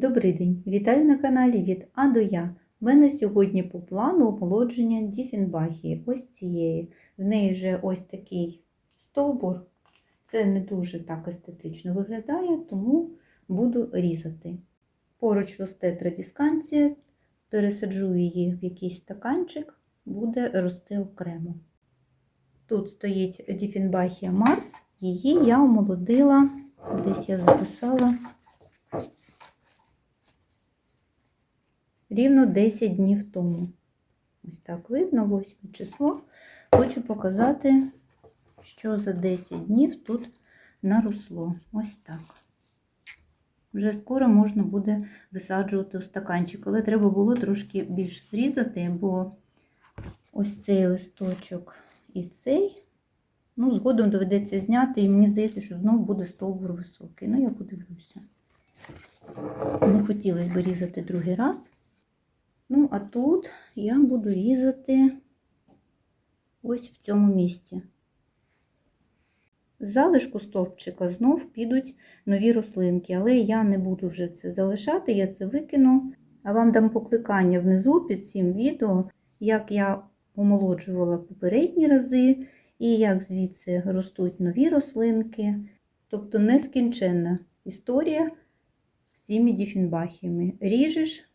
Добрий день! Вітаю на каналі від А до Я. В мене сьогодні по плану омолодження діфінбахії, ось цієї. В неї вже ось такий стовбур. Це не дуже так естетично виглядає, тому буду різати. Поруч росте традісканція, пересаджу її в якийсь стаканчик, буде рости окремо. Тут стоїть діфінбахія Марс, її я омолодила, десь я записала. Рівно 10 днів тому. Ось так видно, 8 число. Хочу показати, що за 10 днів тут наросло. Ось так. Вже скоро можна буде висаджувати в стаканчик, але треба було трошки більш зрізати, бо ось цей листочок і цей, ну, згодом доведеться зняти, і мені здається, що знову буде стовбур високий. Ну, я подивлюся. Не хотілося б різати другий раз. Ну, а тут я буду різати ось в цьому місці. З залишку стовпчика знов підуть нові рослинки, але я не буду вже це залишати, я це викину. А вам дам покликання внизу під цим відео, як я омолоджувала попередні рази, і як звідси ростуть нові рослинки. Тобто нескінченна історія з цими діфінбахіями. Ріжеш.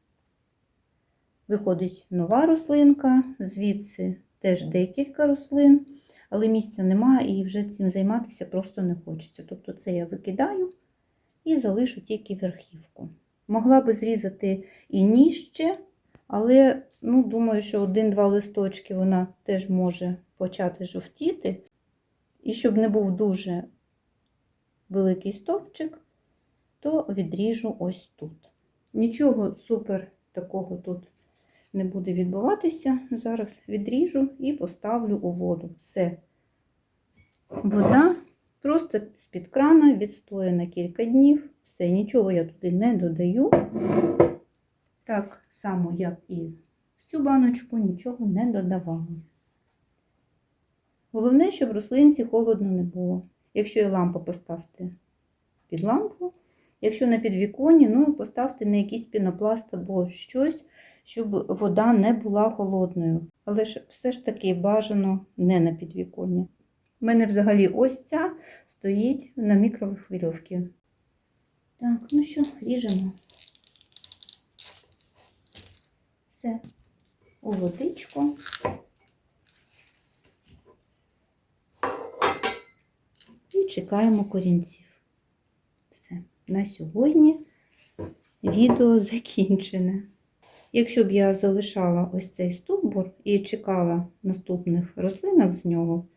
Виходить нова рослинка, звідси теж декілька рослин, але місця немає і вже цим займатися просто не хочеться. Тобто це я викидаю і залишу тільки верхівку. Могла би зрізати і ніжче, але ну, думаю, що один-два листочки вона теж може почати жовтіти. І щоб не був дуже великий стовпчик, то відріжу ось тут. Нічого супер такого тут не буде відбуватися. Зараз відріжу і поставлю у воду. Все. Вода просто з-під крана відстоє на кілька днів. Все, нічого я туди не додаю. Так само, як і в цю баночку, нічого не додавала. Головне, щоб рослинці холодно не було. Якщо є лампа, поставте під лампу. Якщо на підвіконні, ну поставте на якийсь пінопласт або щось, щоб вода не була холодною. Але ж все ж таки бажано не на підвіконні. У мене взагалі ось ця стоїть на мікрохвильовці. Так, ну що, ріжемо. Все у водичку. І чекаємо корінців. Все. На сьогодні відео закінчене. Якщо б я залишала ось цей стовбур і чекала наступних рослинок з нього,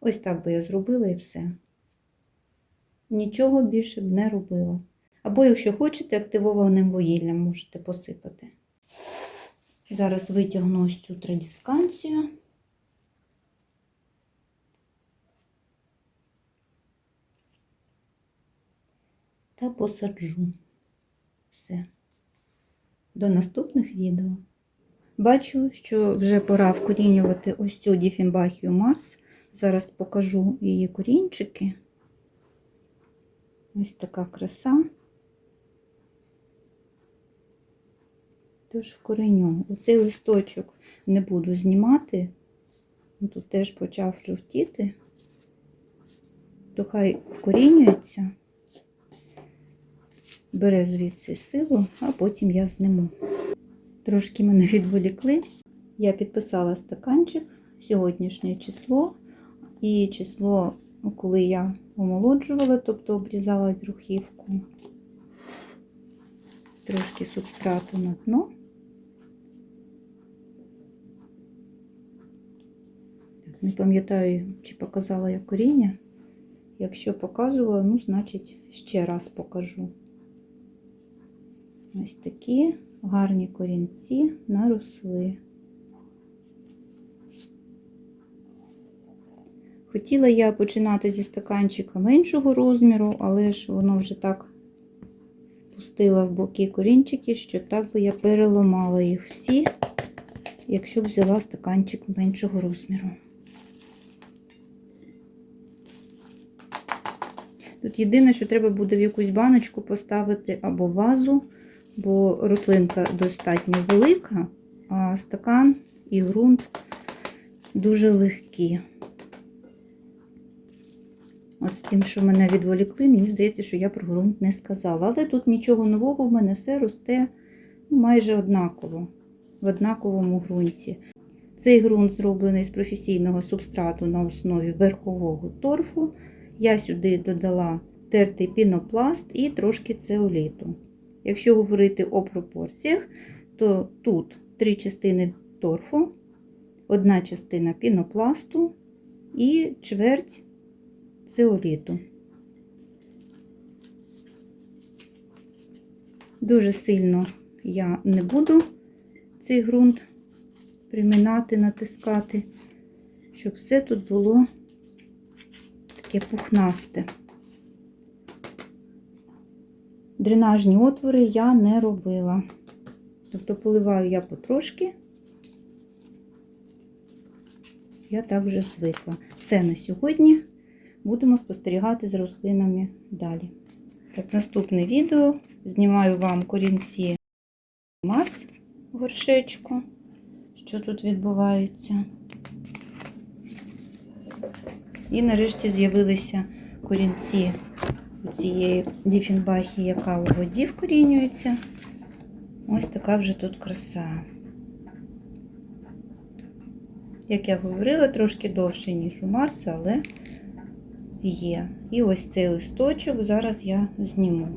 ось так би я зробила і все. Нічого більше б не робила. Або, якщо хочете, активованим вугіллям можете посипати. Зараз витягну ось цю традісканцію. Та посаджу. Все до наступних відео. Бачу, що вже пора вкорінювати ось цю діфінбахію Марс. Зараз покажу її корінчики. Ось така краса. Тож вкореню. Оцей листочок не буду знімати. Тут теж почав жовтіти, то хай вкорінюється бере звідси силу, а потім я зниму. Трошки мене відволікли. Я підписала стаканчик, сьогоднішнє число і число, коли я омолоджувала, тобто обрізала верхівку, трошки субстрату на дно. Не пам'ятаю, чи показала я коріння. Якщо показувала, ну, значить, ще раз покажу. Ось такі гарні корінці наросли. Хотіла я починати зі стаканчика меншого розміру, але ж воно вже так пустила в боки корінчики, що так би я переламала їх всі, якщо б взяла стаканчик меншого розміру. Тут єдине, що треба буде в якусь баночку поставити або вазу, бо рослинка достатньо велика, а стакан і ґрунт дуже легкі. От з тим, що мене відволікли, мені здається, що я про ґрунт не сказала. Але тут нічого нового в мене все росте ну, майже однаково, в однаковому ґрунті. Цей ґрунт зроблений з професійного субстрату на основі верхового торфу. Я сюди додала тертий пінопласт і трошки цеоліту. Якщо говорити о пропорціях, то тут три частини торфу, одна частина пінопласту і чверть цеоліту. Дуже сильно я не буду цей ґрунт приминати, натискати, щоб все тут було таке пухнасте. Дренажні отвори я не робила. Тобто поливаю я потрошки. Я так вже звикла. Все на сьогодні. Будемо спостерігати з рослинами далі. Так, наступне відео знімаю вам корінці Марс в горшечку. Що тут відбувається? І нарешті з'явилися корінці цієї діфінбахи, яка у воді вкорінюється. Ось така вже тут краса. Як я говорила, трошки довше, ніж у Марса, але є. І ось цей листочок зараз я зніму.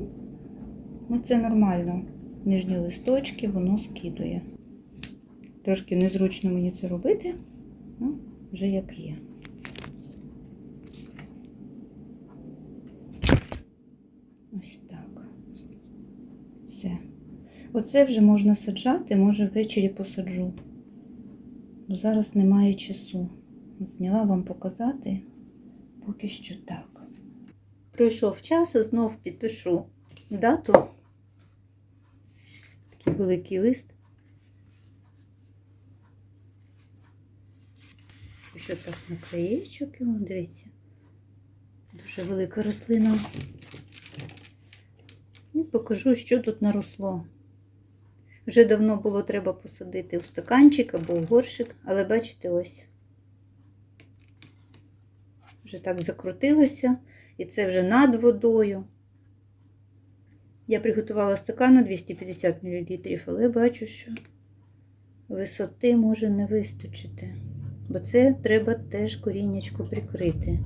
Ну, це нормально. Нижні листочки воно скидує. Трошки незручно мені це робити, ну, вже як є. Ось так. Все. Оце вже можна саджати, може ввечері посаджу. Бо зараз немає часу. Зняла вам показати поки що так. Пройшов час і знов підпишу дату. Такий великий лист. Що так на краєчок його, дивіться. Дуже велика рослина. І покажу, що тут наросло. Вже давно було треба посадити у стаканчик або в горщик, але бачите, ось вже так закрутилося, і це вже над водою. Я приготувала стакан на 250 мл, але бачу, що висоти може не вистачити, бо це треба теж коріннячко прикрити.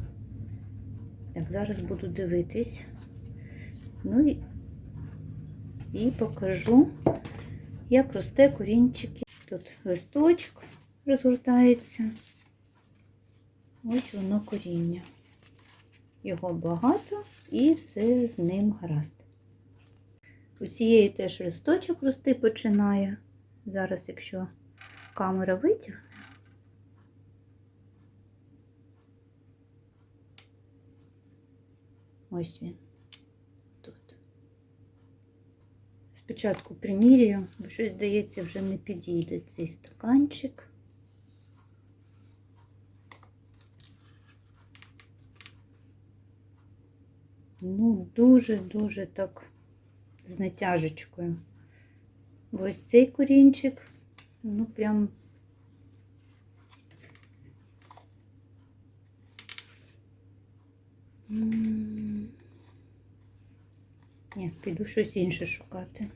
Так, зараз буду дивитись. Ну і, і покажу, як росте корінчики. Тут листочок розгортається. Ось воно коріння. Його багато і все з ним гаразд. У цієї теж листочок рости починає. Зараз, якщо камера витягне, ось він тут. Спочатку примірюю, бо щось, здається, вже не підійде цей стаканчик. Ну, дуже-дуже так з натяжечкою. Ось цей корінчик, ну, прям. Ні, піду щось інше шукати.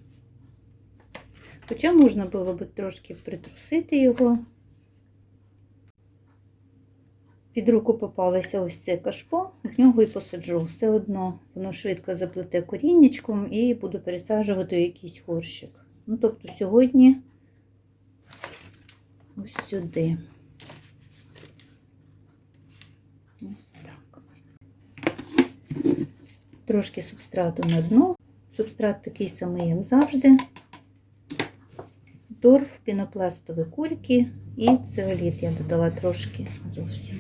Хоча можна було б трошки притрусити його. Під руку попалося ось це кашпо, в нього і посаджу. Все одно воно швидко заплете коріннячком і буду пересаджувати якийсь горщик. Ну, тобто сьогодні ось сюди. Ось так. Трошки субстрату на дно. Субстрат такий самий, як завжди. Торф, пінопластові кульки і цеоліт я додала трошки зовсім.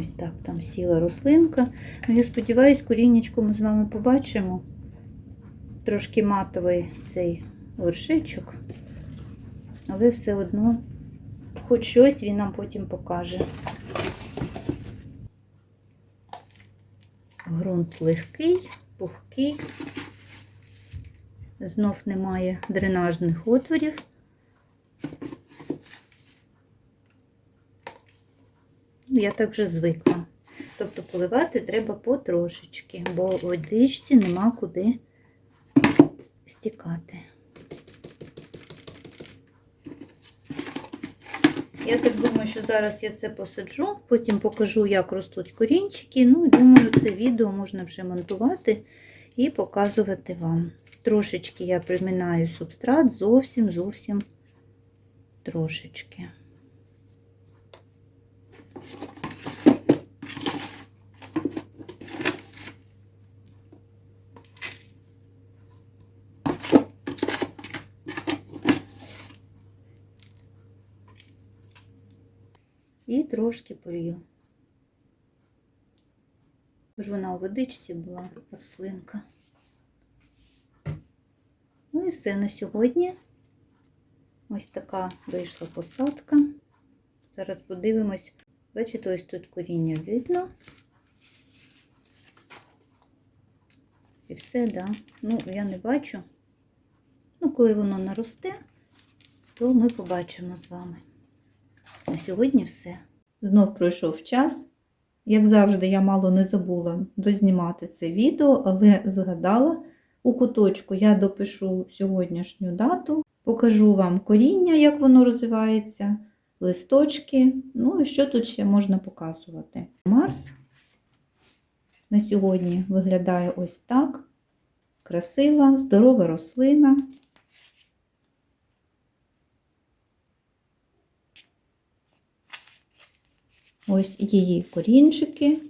Ось так там сіла рослинка. Ну, я сподіваюся, коріннячку ми з вами побачимо. Трошки матовий цей вершичок, але все одно, хоч щось він нам потім покаже. Ґрунт легкий, пухкий. Знов немає дренажних отворів. Я так вже звикла. Тобто поливати треба потрошечки, бо водичці нема куди стікати. Я так думаю, що зараз я це посаджу, потім покажу, як ростуть корінчики. Ну, думаю, це відео можна вже монтувати і показувати вам. Трошечки я приминаю субстрат, зовсім зовсім трошечки. І трошки полью. Тож вона у водичці була рослинка. Ну і все на сьогодні. Ось така вийшла посадка. Зараз подивимось. Бачите, ось тут коріння видно. І все, да. Ну, я не бачу. Ну, коли воно наросте, то ми побачимо з вами. На сьогодні все. Знов пройшов час. Як завжди, я мало не забула дознімати це відео, але згадала. У куточку я допишу сьогоднішню дату, покажу вам коріння, як воно розвивається, листочки. Ну і що тут ще можна показувати. Марс на сьогодні виглядає ось так. Красива, здорова рослина. Ось її корінчики.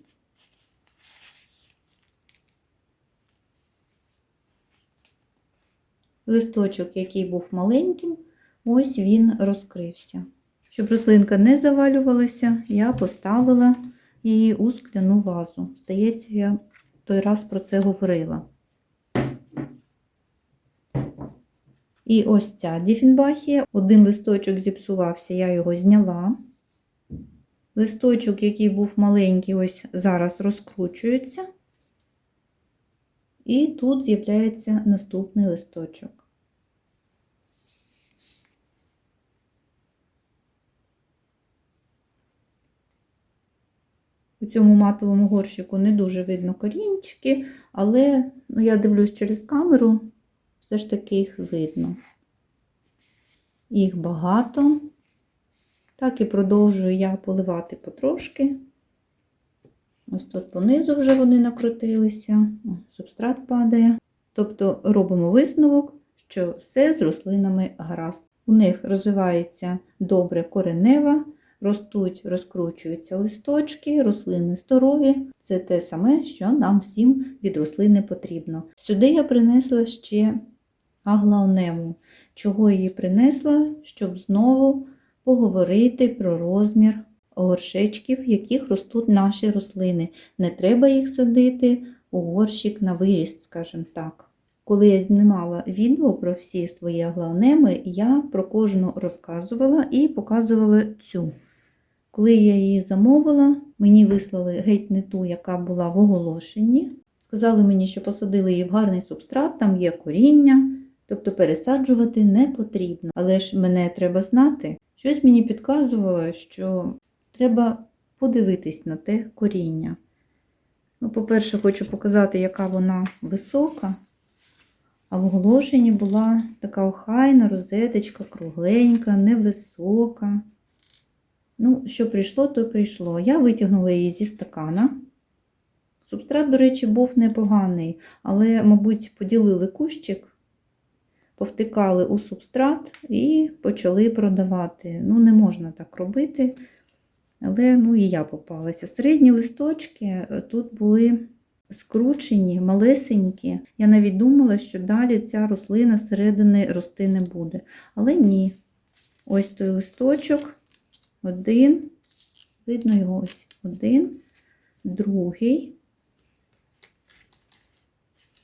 Листочок, який був маленьким, ось він розкрився. Щоб рослинка не завалювалася, я поставила її у скляну вазу. Здається, я той раз про це говорила. І ось ця діфінбахія. Один листочок зіпсувався, я його зняла. Листочок, який був маленький, ось зараз розкручується. І тут з'являється наступний листочок. У цьому матовому горщику не дуже видно корінчики, але ну, я дивлюсь через камеру, все ж таки їх видно. Їх багато. Так і продовжую я поливати потрошки. Ось тут понизу вже вони накрутилися, субстрат падає. Тобто робимо висновок, що все з рослинами гаразд. У них розвивається добре коренева, ростуть, розкручуються листочки, рослини здорові. Це те саме, що нам всім від рослини потрібно. Сюди я принесла ще аглаонему. Чого її принесла, щоб знову поговорити про розмір горшечків, в яких ростуть наші рослини. Не треба їх садити у горщик на виріст, скажімо так. Коли я знімала відео про всі свої аглаонеми, я про кожну розказувала і показувала цю. Коли я її замовила, мені вислали геть не ту, яка була в оголошенні. Сказали мені, що посадили її в гарний субстрат, там є коріння, тобто пересаджувати не потрібно. Але ж мене треба знати. Щось мені підказувало, що треба подивитись на те коріння. Ну, по-перше, хочу показати, яка вона висока. А в оголошенні була така охайна розеточка, кругленька, невисока. Ну, що прийшло, то прийшло. Я витягнула її зі стакана. Субстрат, до речі, був непоганий, але, мабуть, поділили кущик, повтикали у субстрат і почали продавати. Ну, не можна так робити. Але ну, і я попалася. Середні листочки е, тут були скручені, малесенькі. Я навіть думала, що далі ця рослина середини рости не буде. Але ні. Ось той листочок, один, видно його ось один, другий.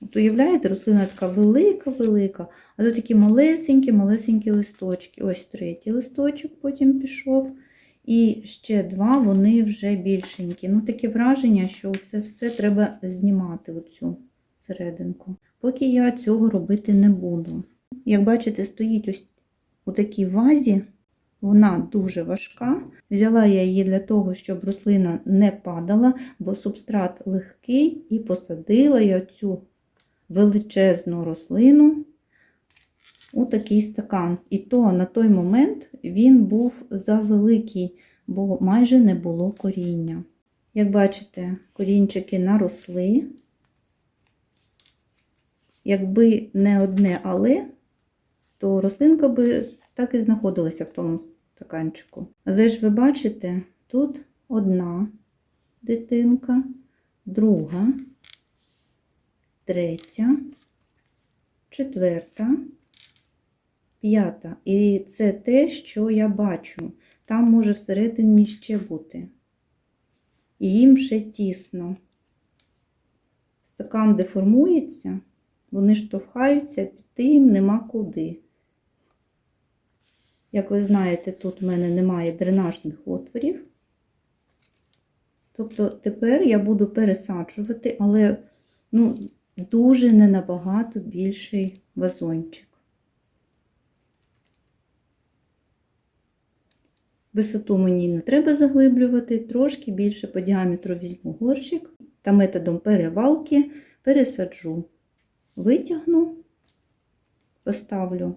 От уявляєте, рослина така велика-велика, а тут такі малесенькі-малесенькі листочки. Ось третій листочок потім пішов. І ще два, вони вже більшенькі. Ну, таке враження, що це все треба знімати, оцю серединку. Поки я цього робити не буду. Як бачите, стоїть ось у такій вазі. Вона дуже важка. Взяла я її для того, щоб рослина не падала, бо субстрат легкий, і посадила я цю величезну рослину у такий стакан. І то на той момент він був завеликий, бо майже не було коріння. Як бачите, корінчики наросли. Якби не одне але, то рослинка би так і знаходилася в тому стаканчику. Але ж ви бачите, тут одна дитинка, друга, третя, четверта, п'ята. І це те, що я бачу. Там може всередині ще бути. І їм ще тісно. Стакан деформується, вони штовхаються, піти їм нема куди. Як ви знаєте, тут в мене немає дренажних отворів. Тобто тепер я буду пересаджувати, але ну, дуже не набагато більший вазончик. Висоту мені не треба заглиблювати, трошки більше по діаметру візьму горщик та методом перевалки пересаджу. Витягну, поставлю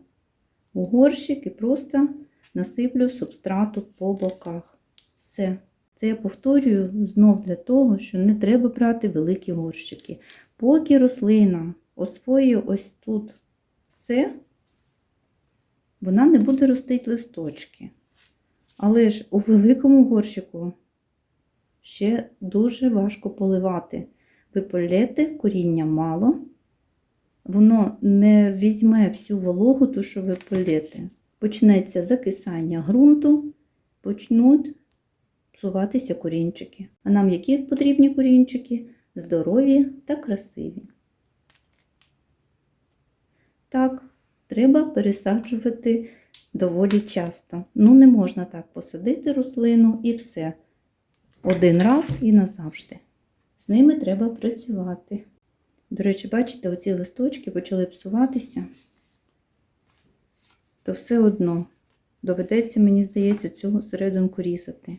у горщик і просто насиплю субстрату по боках. Все. Це я повторюю знов для того, що не треба брати великі горщики. Поки рослина освоює ось тут все, вона не буде ростити листочки. Але ж у великому горщику ще дуже важко поливати. Ви полєте, коріння мало, воно не візьме всю вологу, ту, що ви полєте. Почнеться закисання ґрунту, почнуть псуватися корінчики. А нам які потрібні корінчики? Здорові та красиві. Так, треба пересаджувати доволі часто. Ну, не можна так посадити рослину і все. Один раз і назавжди. З ними треба працювати. До речі, бачите, оці листочки почали псуватися, то все одно доведеться, мені здається, цю серединку різати.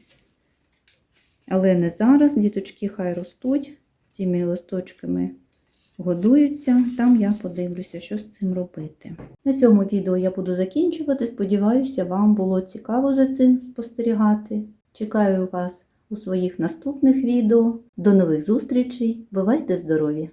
Але не зараз, діточки хай ростуть, цими листочками годуються, там я подивлюся, що з цим робити. На цьому відео я буду закінчувати. Сподіваюся, вам було цікаво за цим спостерігати. Чекаю вас у своїх наступних відео. До нових зустрічей! Бувайте здорові!